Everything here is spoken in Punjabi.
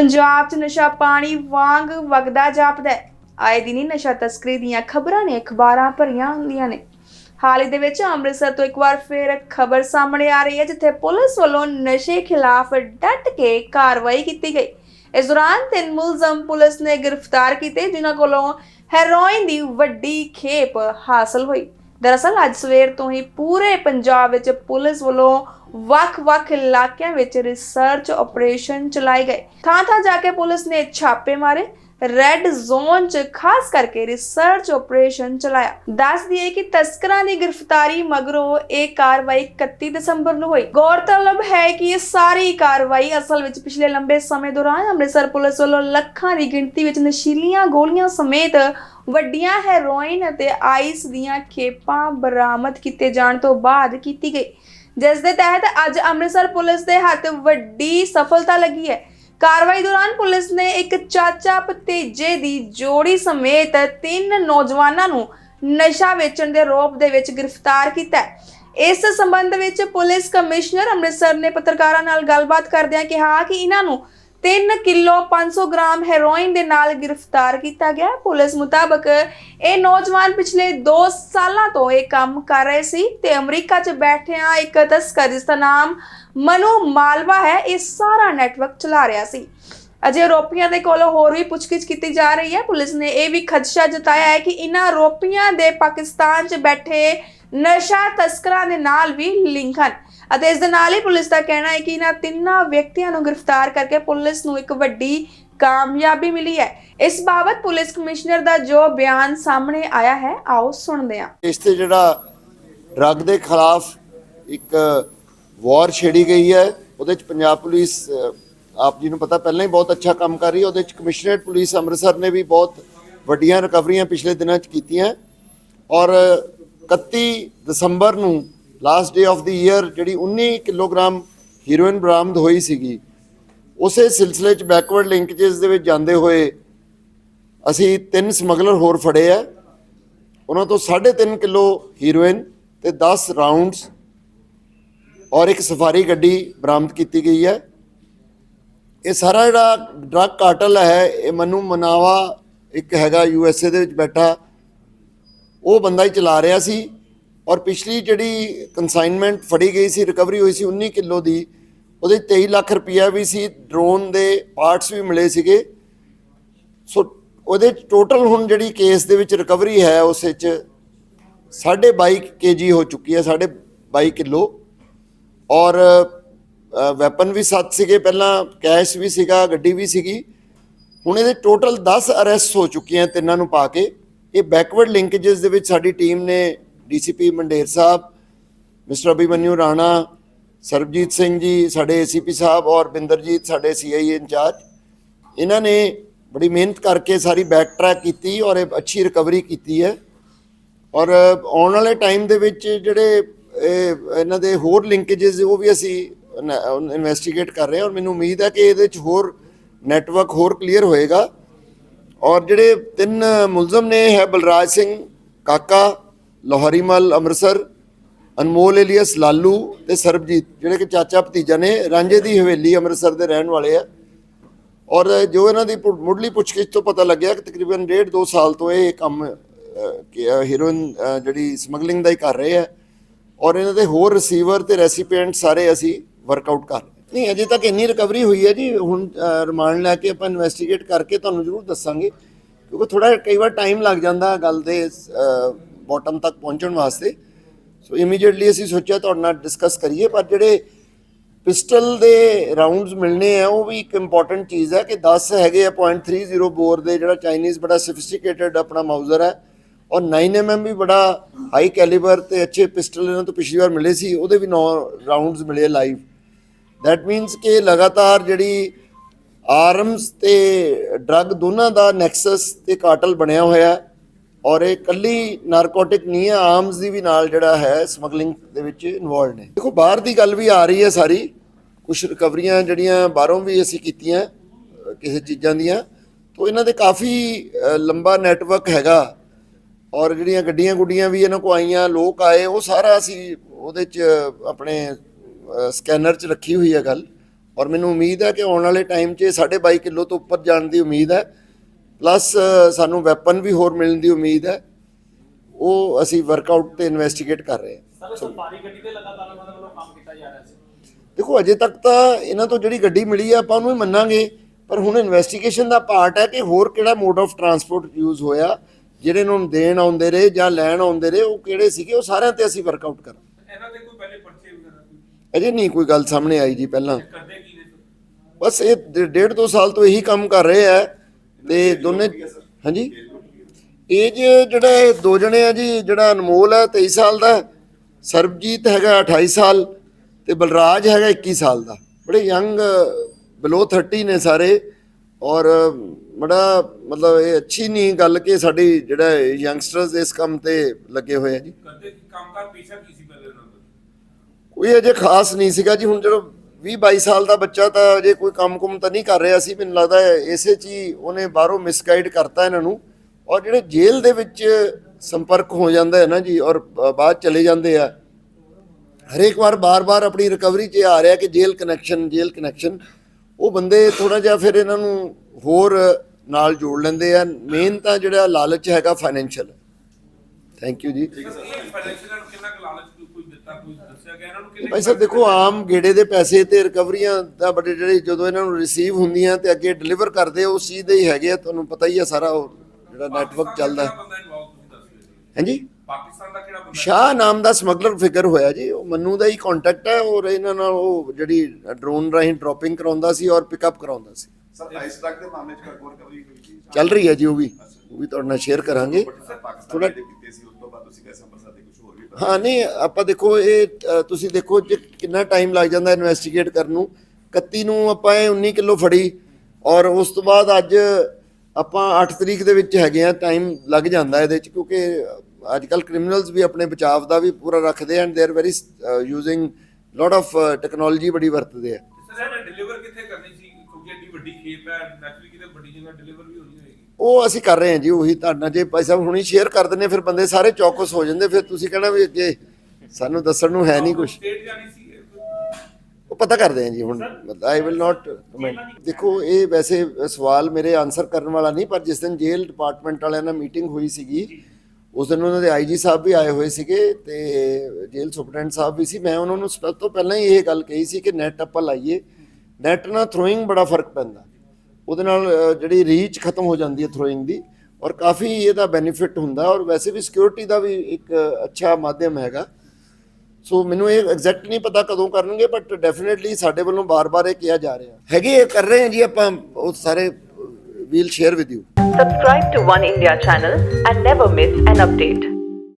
ਪੰਜਾਬ 'ਚ ਨਸ਼ਾ ਪਾਣੀ ਵਾਂਗ ਵਗਦਾ ਜਾਪਦਾ ਹੈ। ਆਏ ਦਿਨ ਹੀ ਨਸ਼ਾ ਤਸਕਰੀ ਦੀਆਂ ਖਬਰਾਂ ਨੇ ਅਖਬਾਰਾਂ ਭਰੀਆਂ ਹੁੰਦੀਆਂ ਨੇ। ਹਾਲ ਹੀ ਦੇ ਵਿੱਚ ਅੰਮ੍ਰਿਤਸਰ ਤੋਂ ਇੱਕ ਵਾਰ ਫਿਰ ਖਬਰ ਸਾਹਮਣੇ ਆ ਰਹੀ ਹੈ, ਜਿੱਥੇ ਪੁਲਿਸ ਵੱਲੋਂ ਨਸ਼ੇ ਖਿਲਾਫ ਡਟ ਕੇ ਕਾਰਵਾਈ ਕੀਤੀ ਗਈ। ਇਸ ਦੌਰਾਨ ਤਿੰਨ ਮੁਲਜ਼ਮ ਪੁਲਿਸ ਨੇ ਗ੍ਰਿਫਤਾਰ ਕੀਤੇ, ਜਿਨ੍ਹਾਂ ਕੋਲੋਂ ਹੈਰੋਇਨ ਦੀ ਵੱਡੀ ਖੇਪ ਹਾਸਲ ਹੋਈ। ਦਰਅਸਲ, ਅੱਜ ਸਵੇਰ ਤੋਂ ਹੀ ਪੂਰੇ ਪੰਜਾਬ ਵਿੱਚ ਪੁਲਿਸ ਵੱਲੋਂ ਵੱਖ-ਵੱਖ ਇਲਾਕਿਆਂ ਵਿੱਚ ਰਿਸਰਚ ਆਪਰੇਸ਼ਨ ਚਲਾਏ ਗਏ। ਥਾਂ-ਥਾਂ ਜਾ ਕੇ ਪੁਲਿਸ ਨੇ ਛਾਪੇ ਮਾਰੇ। ਰੈੱਡ ਜ਼ੋਨ 'ਚ ਖਾਸ ਕਰਕੇ ਰਿਸਰਚ ਆਪਰੇਸ਼ਨ ਚਲਾਇਆ। ਦੱਸ ਦਈਏ ਕਿ ਤਸਕਰਾਂ ਦੀ ਗ੍ਰਿਫਤਾਰੀ ਮਗਰੋਂ ਇਹ ਕਾਰਵਾਈ 31 ਦਸੰਬਰ ਨੂੰ ਹੋਈ। ਗੌਰਤਲਬ ਹੈ ਕਿ ਇਹ ਸਾਰੀ ਕਾਰਵਾਈ ਅਸਲ ਵਿੱਚ ਪਿਛਲੇ ਲੰਬੇ ਸਮੇਂ ਦੌਰਾਨ ਅੰਮ੍ਰਿਤਸਰ ਪੁਲਿਸ ਵੱਲੋਂ ਲੱਖਾਂ ਦੀ ਗਿਣਤੀ ਵਿੱਚ ਨਸ਼ੀਲੀਆਂ ਗੋਲੀਆਂ ਸਮੇਤ ਵੱਡੀਆਂ ਹੈਰੋਇਨ ਅਤੇ ਆਈਸ ਦੀਆਂ ਖੇਪਾਂ ਬਰਾਮਦ ਕੀਤੇ ਜਾਣ ਤੋਂ ਬਾਅਦ ਕੀਤੀ ਗਈ। ਜਿਸ ਦੇ ਤਹਿਤ ਅੱਜ ਅੰਮ੍ਰਿਤਸਰ ਪੁਲਿਸ ਦੇ ਹੱਥ ਵੱਡੀ ਸਫਲਤਾ ਲੱਗੀ ਹੈ। ਕਾਰਵਾਈ ਦੌਰਾਨ ਪੁਲਿਸ ਨੇ ਇੱਕ ਚਾਚਾ ਭਤੀਜੇ ਦੀ ਜੋੜੀ ਸਮੇਤ ਤਿੰਨ ਨੌਜਵਾਨਾਂ ਨੂੰ ਨਸ਼ਾ ਵੇਚਣ ਦੇ ਰੋਪ ਦੇ ਵਿੱਚ ਗ੍ਰਿਫਤਾਰ ਕੀਤਾ ਇਸ ਸੰਬੰਧ ਵਿੱਚ ਪੁਲਿਸ ਕਮਿਸ਼ਨਰ ਅੰਮ੍ਰਿਤਸਰ ਨੇ ਪੱਤਰਕਾਰਾਂ ਨਾਲ ਗੱਲਬਾਤ ਕਰਦਿਆਂ ਕਿਹਾ ਕਿ ਇਹਨਾਂ ਨੂੰ 3 ਕਿਲੋ 500 ਗ੍ਰਾਮ ਹੈਰੋਇਨ ਦੇ ਨਾਲ ਗ੍ਰਿਫਤਾਰ ਕੀਤਾ ਗਿਆ। ਪੁਲਿਸ ਮੁਤਾਬਕ ਇਹ ਨੌਜਵਾਨ ਪਿਛਲੇ 2 ਸਾਲਾਂ ਤੋਂ ਇਹ ਕੰਮ ਕਰ ਰਹੇ ਸੀ ਤੇ ਅਮਰੀਕਾ 'ਚ ਬੈਠਿਆਂ ਇੱਕ ਤਸਕਰ ਜਿਸ ਦਾ ਨਾਮ ਮਨੂ ਮਾਲਵਾ ਹੈ, ਇਹ ਸਾਰਾ ਨੈਟਵਰਕ ਚਲਾ ਰਿਹਾ ਸੀ। ਅਜੇ ਆਰੋਪੀਆਂ ਦੇ ਕੋਲੋਂ ਹੋਰ ਵੀ ਪੁੱਛਗਿੱਛ ਕੀਤੀ ਜਾ ਰਹੀ ਹੈ। ਪੁਲਿਸ ਨੇ ਇਹ ਵੀ ਖਦਸ਼ਾ ਜਤਾਇਆ ਹੈ ਕਿ ਇਹਨਾਂ ਆਰੋਪੀਆਂ ਦੇ ਪਾਕਿਸਤਾਨ 'ਚ ਬੈਠੇ ਨਸ਼ਾ ਤਸਕਰਾਂ ਦੇ ਨਾਲ ਵੀ ਲਿੰਕ ਹਨ। ਅਤੇ ਇਸ ਦੇ ਨਾਲ ਹੀ ਪੁਲਿਸ ਦਾ ਕਹਿਣਾ ਹੈ ਕਿ ਇਹਨਾਂ ਤਿੰਨਾਂ ਵਿਅਕਤੀਆਂ ਨੂੰ ਗ੍ਰਿਫਤਾਰ ਕਰਕੇ ਪੁਲਿਸ ਨੂੰ ਇੱਕ ਵੱਡੀ ਕਾਮਯਾਬੀ ਮਿਲੀ ਹੈ। ਇਸ ਬਾਬਤ ਪੁਲਿਸ ਕਮਿਸ਼ਨਰ ਦਾ ਜੋ ਬਿਆਨ ਸਾਹਮਣੇ ਆਇਆ ਹੈ, ਆਓ ਸੁਣਦੇ ਹਾਂ। ਇਸ ਤੇ ਜਿਹੜਾ ਡਰੱਗ ਦੇ ਖਿਲਾਫ ਇੱਕ ਵਾਰ ਛੇੜੀ ਗਈ ਹੈ, ਉਹਦੇ ਚ ਪੰਜਾਬ ਪੁਲਿਸ ਆਪ ਜੀ ਨੂੰ ਪਤਾ ਪਹਿਲਾਂ ਹੀ ਬਹੁਤ ਅੱਛਾ ਕੰਮ ਕਰ ਰਹੀ ਹੈ। ਉਹਦੇ ਚ ਕਮਿਸ਼ਨਰੇਟ ਪੁਲਿਸ ਅੰਮ੍ਰਿਤਸਰ ਨੇ ਵੀ ਬਹੁਤ ਵੱਡੀਆਂ ਰਿਕਵਰੀਆਂ ਪਿਛਲੇ ਦਿਨਾਂ ਚ ਕੀਤੀਆਂ। ਔਰ 31 ਦਸੰਬਰ ਨੂੰ last day of the year ਜਿਹੜੀ 19 ਕਿਲੋਗ੍ਰਾਮ ਹੀਰੋਇਨ ਬਰਾਮਦ ਹੋਈ ਸੀਗੀ, ਉਸੇ ਸਿਲਸਿਲੇ ਚ ਬੈਕਵਰਡ ਲਿੰਕੇजेस ਦੇ ਵਿੱਚ ਜਾਂਦੇ ਹੋਏ ਅਸੀਂ ਤਿੰਨ ਸਮਗਲਰ ਹੋਰ ਫੜੇ ਆ। ਉਹਨਾਂ ਤੋਂ 3.5 ਕਿਲੋ ਹੀਰੋਇਨ ਤੇ 10 ਰਾਉਂਡਸ ਔਰ ਇੱਕ ਸਫਾਰੀ ਗੱਡੀ ਬਰਾਮਦ ਕੀਤੀ ਗਈ ਹੈ। ਇਹ ਸਾਰਾ ਜਿਹੜਾ ਡਰੱਗ ਕਾਰਟਲ ਹੈ, ਇਹ ਮਨੂ ਮਨਾਵਾ ਇੱਕ ਹੈਗਾ ਯੂ ਐਸ ਏ ਦੇ ਵਿੱਚ ਬੈਠਾ, ਉਹ ਬੰਦਾ ਹੀ ਚਲਾ ਰਿਹਾ ਸੀ। ਔਰ ਪਿਛਲੀ ਜਿਹੜੀ ਕਨਸਾਈਨਮੈਂਟ ਫੜੀ ਗਈ ਸੀ ਰਿਕਵਰੀ ਹੋਈ ਸੀ 19 ਕਿਲੋ ਦੀ, ਉਹਦੇ 'ਚ 23 ਲੱਖ ਰੁਪਇਆ ਵੀ ਸੀ ਡਰੋਨ ਦੇ ਪਾਰਟਸ ਵੀ ਮਿਲੇ ਸੀਗੇ। ਸੋ ਉਹਦੇ ਟੋਟਲ ਹੁਣ ਜਿਹੜੀ ਕੇਸ ਦੇ ਵਿੱਚ ਰਿਕਵਰੀ ਹੈ, ਉਸ ਵਿੱਚ 22.5 ਕੇਜੀ ਹੋ ਚੁੱਕੀ ਹੈ 22 ਕਿਲੋ। ਔਰ ਵੈਪਨ ਵੀ ਸੱਤ ਸੀਗੇ, ਪਹਿਲਾਂ ਕੈਸ਼ ਵੀ ਸੀਗਾ, ਗੱਡੀ ਵੀ ਸੀਗੀ। ਹੁਣ ਇਹਦੇ ਟੋਟਲ 10 ਅਰੈਸਟ ਹੋ ਚੁੱਕੀਆਂ ਤਿੰਨਾਂ ਨੂੰ ਪਾ ਕੇ। ਇਹ ਬੈਕਵਰਡ ਲਿੰਕੇजेस ਦੇ ਵਿੱਚ ਸਾਡੀ ਟੀਮ ਨੇ ਡੀਸੀਪੀ ਮੰਡੇਰ ਸਾਹਿਬ, ਮਿਸਟਰ ਅਭਿਮਨਿਊ ਰਾਣਾ, ਸਰਬਜੀਤ ਸਿੰਘ ਜੀ ਸਾਡੇ ਏਸੀਪੀ ਸਾਹਿਬ ਔਰ ਬਿੰਦਰਜੀਤ ਸਾਡੇ ਸੀਆਈਏ ਇੰਚਾਰਜ, ਇਹਨਾਂ ਨੇ ਬੜੀ ਮਿਹਨਤ ਕਰਕੇ ਸਾਰੀ ਬੈਕ ਟਰੈਕ ਕੀਤੀ ਔਰ ਇਹ ਅੱਛੀ ਰਿਕਵਰੀ ਕੀਤੀ ਹੈ। ਔਰ ਆਉਣ ਵਾਲੇ ਟਾਈਮ ਦੇ ਵਿੱਚ ਜਿਹੜੇ ਇਹ ਇਹਨਾਂ ਦੇ ਹੋਰ ਲਿੰਕੇजेस ਉਹ ਵੀ ਅਸੀਂ ਇਨਵੈਸਟੀਗੇਟ ਕਰ ਰਹੇ ਹਾਂ ਔਰ ਮੈਨੂੰ ਉਮੀਦ ਹੈ ਕਿ ਇਹਦੇ ਵਿੱਚ ਹੋਰ ਨੈਟਵਰਕ ਹੋਰ ਕਲੀਅਰ ਹੋਏਗਾ। ਔਰ ਜਿਹੜੇ ਤਿੰਨ ਮੁਲਜ਼ਮ ਨੇ ਹੈ ਬਲਰਾਜ ਸਿੰਘ ਕਾਕਾ ਲੋਹਰੀਮਲ ਅੰਮ੍ਰਿਤਸਰ, ਅਨਮੋਲ ਏਲੀਅਸ, ਲਾਲੂ ਤੇ ਸਰਬਜੀਤ, ਜਿਹੜੇ ਕਿ ਚਾਚਾ ਭਤੀਜਾ ਨੇ, ਰਾਂਝੇ ਦੀ ਹਵੇਲੀ ਅੰਮ੍ਰਿਤਸਰ ਦੇ ਰਹਿਣ ਵਾਲੇ ਆ। ਔਰ ਜੋ ਇਹਨਾਂ ਦੀ ਪੁ- ਮੁੱਢਲੀ ਪੁੱਛਗਿੱਛ ਤੋਂ ਪਤਾ ਲੱਗਿਆ ਕਿ ਤਕਰੀਬਨ ਡੇਢ ਦੋ ਸਾਲ ਤੋਂ ਇਹ ਕੰਮ ਹੀਰੋਇਨ ਜਿਹੜੀ ਸਮਗਲਿੰਗ ਦਾ ਹੀ ਕਰ ਰਹੇ ਆ। ਔਰ ਇਹਨਾਂ ਦੇ ਹੋਰ ਰਿਸੀਵਰ ਤੇ ਰੈਸੀਪੀਐਂਟ ਸਾਰੇ ਅਸੀਂ ਵਰਕਆਊਟ ਕਰ ਰਹੇ। ਨਹੀਂ, ਅਜੇ ਤੱਕ ਇੰਨੀ ਰਿਕਵਰੀ ਹੋਈ ਹੈ ਜੀ। ਹੁਣ ਰਿਮਾਂਡ ਲੈ ਕੇ ਆਪਾਂ ਇਨਵੈਸਟੀਗੇਟ ਕਰਕੇ ਤੁਹਾਨੂੰ ਜ਼ਰੂਰ ਦੱਸਾਂਗੇ। ਕਿਉਂਕਿ ਥੋੜਾ ਕਈ ਵਾਰ ਟਾਈਮ ਲੱਗ ਜਾਂਦਾ ਗੱਲ ਦੇ ਬਾਟਮ ਤੱਕ ਪਹੁੰਚਣ ਵਾਸਤੇ। ਸੋ ਇਮੀਡੀਏਟਲੀ ਅਸੀਂ ਸੋਚਿਆ ਤੁਹਾਡੇ ਨਾਲ ਡਿਸਕਸ ਕਰੀਏ, ਪਰ ਜਿਹੜੇ ਪਿਸਟਲ ਦੇ ਰਾਉਂਡਸ ਮਿਲਣੇ ਆ, ਉਹ ਵੀ ਇੱਕ ਇੰਪੋਰਟੈਂਟ ਚੀਜ਼ ਹੈ ਕਿ 10 ਹੈਗੇ ਆ .30 ਬੋਰ ਦੇ, ਜਿਹੜਾ ਚਾਈਨੀਜ਼ ਬੜਾ ਸਫਿਸਟੀਕੇਟਡ ਆਪਣਾ ਮਾਊਜ਼ਰ ਹੈ। ਔਰ 9mm ਵੀ ਬੜਾ ਹਾਈ ਕੈਲੀਬਰ ਤੇ ਅੱਛੇ ਪਿਸਟਲ ਇਹਨਾਂ ਤੋਂ ਪਿਛਲੀ ਵਾਰ ਮਿਲੇ ਸੀ, ਉਹਦੇ ਵੀ 9 ਰਾਉਂਡਸ ਮਿਲੇ ਲਾਈਵ ਦੈਟ ਮੀਨਸ ਕਿ ਲਗਾਤਾਰ ਜਿਹੜੀ ਆਰਮਸ ਤੇ ਡਰੱਗ ਦੋਨਾਂ ਦਾ ਨੈਕਸਸ ਤੇ ਕਾਟਲ ਬਣਿਆ ਹੋਇਆ ਹੈ। ਔਰ ਇਹ ਕੱਲੀ ਨਾਰਕੋਟਿਕ ਨਹੀਂ ਹੈ ਆਰਮਸ ਦੀ ਵੀ ਨਾਲ ਜਿਹੜਾ ਹੈ, ਸਮਗਲਿੰਗ ਦੇ ਵਿੱਚ ਇਨਵੋਲਡ ਨੇ। ਦੇਖੋ, ਬਾਹਰ ਦੀ ਗੱਲ ਵੀ ਆ ਰਹੀ ਹੈ ਸਾਰੀ। ਕੁਝ ਰਿਕਵਰੀਆਂ ਜਿਹੜੀਆਂ ਬਾਹਰੋਂ ਵੀ ਅਸੀਂ ਕੀਤੀਆਂ ਕਿਸੇ ਚੀਜ਼ਾਂ ਦੀਆਂ, ਤੋਂ ਇਹਨਾਂ ਦੇ ਕਾਫੀ ਲੰਬਾ ਨੈਟਵਰਕ ਹੈਗਾ। ਔਰ ਜਿਹੜੀਆਂ ਗੱਡੀਆਂ ਗੁੱਡੀਆਂ ਵੀ ਇਹਨਾਂ ਕੋ ਆਈਆਂ, ਲੋਕ ਆਏ, ਉਹ ਸਾਰਾ ਅਸੀਂ ਉਹਦੇ ਚ ਆਪਣੇ ਸਕੈਨਰ ਚ ਰੱਖੀ ਹੋਈ ਹੈ ਗੱਲ। ਔਰ ਮੈਨੂੰ ਉਮੀਦ ਹੈ ਕਿ ਆਉਣ ਵਾਲੇ ਟਾਈਮ 'ਚ 22.5 ਕਿਲੋ ਤੋਂ ਉੱਪਰ ਜਾਣ ਦੀ ਉਮੀਦ ਹੈ। ਪਲੱਸ ਸਾਨੂੰ ਵੈਪਨ ਵੀ ਹੋਰ ਮਿਲਣ ਦੀ ਉਮੀਦ ਹੈ। ਉਹ ਅਸੀਂ ਵਰਕਆਊਟ ਤੇ ਇਨਵੈਸਟੀਗੇਟ ਕਰ ਰਹੇ ਹਾਂ। ਸਰ ਸਫਾਰੀ ਗੱਡੀ ਤੇ ਲਗਾਤਾਰ ਉਹਨਾਂ ਵੱਲੋਂ ਕੰਮ ਕੀਤਾ ਜਾ ਰਿਹਾ ਸੀ। ਦੇਖੋ ਅਜੇ ਤੱਕ ਤਾਂ ਇਹਨਾਂ ਤੋਂ ਜਿਹੜੀ ਗੱਡੀ ਮਿਲੀ ਆ ਆਪਾਂ ਉਹਨੂੰ ਹੀ ਮੰਨਾਂਗੇ। ਪਰ ਹੁਣ ਇਨਵੈਸਟੀਗੇਸ਼ਨ ਦਾ ਪਾਰਟ ਹੈ ਕਿ ਹੋਰ ਕਿਹੜਾ ਮੋਡ ਆਫ ਟਰਾਂਸਪੋਰਟ ਯੂਜ਼ ਹੋਇਆ ਜਿਹੜੇ ਨੂੰ ਦੇਣ ਆਉਂਦੇ ਰਹੇ ਜਾਂ ਲੈਣ ਆਉਂਦੇ ਰਹੇ ਉਹ ਕਿਹੜੇ ਸੀਗੇ ਉਹ ਸਾਰਿਆਂ ਤੇ ਅਸੀਂ ਵਰਕਆਊਟ ਕਰਾਂਗੇ ਇਹਨਾਂ ਦੇ ਕੋਈ ਪਹਿਲੇ ਪਰਚੇ ਵਗੈਰਾ ਅਜੇ ਨਹੀਂ ਕੋਈ ਗੱਲ ਸਾਹਮਣੇ ਆਈ ਜੀ ਪਹਿਲਾਂ? ਬਸ ਇਹ ਡੇ- ਡੇਢ ਦੋ ਸਾਲ ਤੋਂ ਇਹੀ ਕੰਮ ਕਰ ਰਹੇ ਆ। ਤੇ ਦੋਨੇ ਹਾਂਜੀ। ਏਜ ਜਿਹੜਾ ਇਹ ਦੋ ਜਣੇ ਆ ਜੀ ਜਿਹੜਾ ਅਨਮੋਲ ਹੈ 23 ਸਾਲ ਦਾ ਸਰਬਜੀਤ ਹੈਗਾ 28 ਸਾਲ ਤੇ ਬਲਰਾਜ ਹੈਗਾ 21 ਸਾਲ ਦਾ। ਬੜੇ ਯੰਗ ਬਿਲੋ 30 ਨੇ ਸਾਰੇ ਔਰ ਬੜਾ ਮਤਲਬ ਇਹ ਅੱਛੀ ਨਹੀਂ ਗੱਲ ਕਿ ਸਾਡੀ ਜਿਹੜਾ ਯੰਗਸਟਰਸ ਇਸ ਕੰਮ ਤੇ ਲੱਗੇ ਹੋਏ ਆ ਜੀ। ਕਰਦੇ ਕੀ ਕੰਮ ਦਾ ਪੀਛਾ ਕੀ ਸੀ ਪਹਿਲੇ ਉਹਨਾਂ ਦਾ? ਕੋਈ ਅਜੇ ਖਾਸ ਨਹੀਂ ਸੀਗਾ ਜੀ ਹੁਣ ਜਦੋਂ 20 22 ਸਾਲ ਦਾ ਬੱਚਾ ਤਾਂ ਅਜੇ ਕੋਈ ਕੰਮ-ਕੁਮ ਤਾਂ ਨਹੀਂ ਕਰ ਰਿਹਾ ਸੀ, ਮੈਨੂੰ ਲੱਗਦਾ ਇਸੇ 'ਚ ਹੀ ਉਹਨੇ ਬਾਹਰੋਂ ਮਿਸਗਾਈਡ ਕਰਤਾ ਇਹਨਾਂ ਨੂੰ। ਔਰ ਜਿਹੜੇ ਜੇਲ੍ਹ ਦੇ ਵਿੱਚ ਸੰਪਰਕ ਹੋ ਜਾਂਦਾ ਹੈ ਨਾ ਜੀ, ਔਰ ਬਾਅਦ ਚਲੇ ਜਾਂਦੇ ਆ, ਹਰੇਕ ਵਾਰ ਬਾਰ-ਬਾਰ ਆਪਣੀ ਰਿਕਵਰੀ 'ਚ ਆ ਰਿਹਾ ਕਿ ਜੇਲ੍ਹ ਕਨੈਕਸ਼ਨ ਜੇਲ੍ਹ ਕਨੈਕਸ਼ਨ ਉਹ ਬੰਦੇ ਥੋੜਾ ਜਿਹਾ ਫਿਰ ਇਹਨਾਂ ਨੂੰ ਹੋਰ ਨਾਲ ਜੋੜ ਲੈਂਦੇ ਆ। ਮੇਨ ਤਾਂ ਜਿਹੜਾ ਲਾਲਚ ਹੈਗਾ ਫਾਈਨੈਂਸ਼ੀਅਲ ਥੈਂਕ ਯੂ ਜੀ। ਭਾਈ ਸਾਹਿਬ ਦੇਖੋ ਆਮ ਗੇੜੇ ਦੇ ਪੈਸੇ ਤੇ ਰਿਕਵਰੀਆਂ ਦਾ ਬੜੇ ਜਿਹੜੇ ਜਦੋਂ ਇਹਨਾਂ ਨੂੰ ਰਿਸੀਵ ਹੁੰਦੀਆਂ ਤੇ ਅੱਗੇ ਡਿਲੀਵਰ ਕਰਦੇ ਉਸ ਚੀਜ਼ ਦੇ ਹੀ ਹੈਗੇ ਆ ਤੁਹਾਨੂੰ ਪਤਾ ਹੀ ਆ ਸਾਰਾ ਉਹ ਜਿਹੜਾ ਨੈਟਵਰਕ ਚੱਲਦਾ। ਹਾਂਜੀ? ਪਾਕਿਸਤਾਨ ਦਾ ਕਿਹੜਾ ਬੰਦਾ? ਸ਼ਾਹ ਨਾਮ ਦਾ ਸਮਗਲਰ ਫਿਗਰ ਹੋਇਆ ਜੀ ਉਹ ਮੰਨੂ ਦਾ ਹੀ ਕੰਟੈਕਟ ਹੈ ਔਰ ਇਹਨਾਂ ਨਾਲ ਉਹ ਜਿਹੜੀ ਡਰੋਨ ਰਾਹੀਂ ਡ੍ਰੌਪਿੰਗ ਕਰਾਉਂਦਾ ਸੀ ਔਰ ਪਿਕਅਪ ਕਰਾਉਂਦਾ ਸੀ। ਸਰ ਆਈਸ ਟਰੱਕ ਦੇ ਮਾਮਲੇ 'ਚ ਕੋਈ ਰਿਕਵਰੀ ਹੋਈ ਸੀ? ਚੱਲ ਰਹੀ ਹੈ ਜੀ ਉਹ ਵੀ। ਵੀ ਤੁਹਾਡੇ ਨਾਲ ਸ਼ੇਅਰ ਕਰਾਂਗੇ। ਥੋੜਾ- ਹਾਂ ਨਹੀਂ ਆਪਾਂ ਦੇਖੋ ਇਹ ਤੁਸੀਂ ਦੇਖੋ ਜੇ ਕਿੰਨਾ ਟਾਈਮ ਲੱਗ ਜਾਂਦਾ ਇਨਵੈਸਟੀਗੇਟ ਕਰਨ ਨੂੰ। 31 ਨੂੰ ਆਪਾਂ ਇਹ 19 ਕਿਲੋ ਫੜੀ ਔਰ ਉਸ ਤੋਂ ਬਾਅਦ ਅੱਜ ਆਪਾਂ 8 ਤਰੀਕ ਦੇ ਵਿੱਚ ਹੈਗੇ ਆ ਟਾਈਮ ਲੱਗ ਜਾਂਦਾ ਇਹਦੇ ਚ ਕਿਉਂਕਿ ਅੱਜ ਕੱਲ ਕ੍ਰਿਮੀਨਲਸ ਵੀ ਆਪਣੇ ਬਚਾਅ ਦਾ ਵੀ ਪੂਰਾ ਰੱਖਦੇ and they are very using lot of technology ਬੜੀ ਵਰਤਦੇ ਆ। ਉਹ ਅਸੀਂ ਕਰ ਰਹੇ ਹਾਂ ਜੀ ਉਹੀ ਤੁਹਾਡਾ ਜੇ ਭਾਈ ਸਾਹਿਬ ਹੁਣੀ ਸ਼ੇਅਰ ਕਰ ਦਿੰਦੇ ਫਿਰ ਬੰਦੇ ਸਾਰੇ ਚੌਕਸ ਹੋ ਜਾਂਦੇ ਫਿਰ ਤੁਸੀਂ ਕਹਿਣਾ ਵੀ ਅੱਗੇ ਸਾਨੂੰ ਦੱਸਣ ਨੂੰ ਹੈ ਨਹੀਂ ਕੁਝ? ਉਹ ਪਤਾ ਕਰਦੇ ਹਾਂ ਜੀ ਹੁਣ ਆਈ ਵਿਲ ਨਾਟ ਕਮੈਂਟ ਦੇਖੋ ਇਹ ਵੈਸੇ ਸਵਾਲ ਮੇਰੇ ਆਨਸਰ ਕਰਨ ਵਾਲਾ ਨਹੀਂ ਪਰ ਜਿਸ ਦਿਨ ਜੇਲ੍ਹ ਡਿਪਾਰਟਮੈਂਟ ਵਾਲਿਆਂ ਨਾਲ ਮੀਟਿੰਗ ਹੋਈ ਸੀਗੀ ਉਸ ਦਿਨ ਉਹਨਾਂ ਦੇ ਆਈਜੀ ਸਾਹਿਬ ਵੀ ਆਏ ਹੋਏ ਸੀਗੇ ਤੇ ਜੇਲ੍ਹ ਸੁਪਰਡੈਂਟ ਸਾਹਿਬ ਵੀ ਸੀ। ਮੈਂ ਉਹਨਾਂ ਨੂੰ ਸਭ ਤੋਂ ਪਹਿਲਾਂ ਹੀ ਇਹ ਗੱਲ ਕਹੀ ਸੀ ਕਿ ਨੈਟ ਆਪਾਂ ਲਾਈਏ। ਨੈਟ ਨਾਲ ਥਰੋਇੰਗ ਬੜਾ ਫ਼ਰਕ ਪੈਂਦਾ। ਉਹਦੇ ਨਾਲ ਅ, ਜਿਹੜੀ ਰੀਚ ਖਤਮ ਹੋ ਜਾਂਦੀ ਹੈ ਥਰੋਇੰਗ ਦੀ ਔਰ ਕਾਫੀ ਇਹਦਾ ਬੈਨੀਫਿਟ ਹੁੰਦਾ ਔਰ ਵੈਸੇ ਵੀ ਸਿਕਿਉਰਿਟੀ ਦਾ ਵੀ ਇੱਕ ਅੱਛਾ ਮਾਧਿਅਮ ਹੈਗਾ। ਸੋ ਮੈਨੂੰ ਇਹ ਐਗਜ਼ੈਕਟ ਨਹੀਂ ਪਤਾ ਕਦੋਂ ਕਰਨਗੇ ਬਟ ਡੈਫੀਨਿਟਲੀ ਸਾਡੇ ਵੱਲੋਂ ਬਾਰ-ਬਾਰ ਇਹ ਕਿਹਾ ਜਾ ਰਿਹਾ। ਹੈਗੇ ਇਹ ਕਰ ਰਹੇ ਹਾਂ ਜੀ ਆਪਾਂ ਉਹ ਸਾਰੇ we'll share with you Subscribe to One India channel and never miss an update.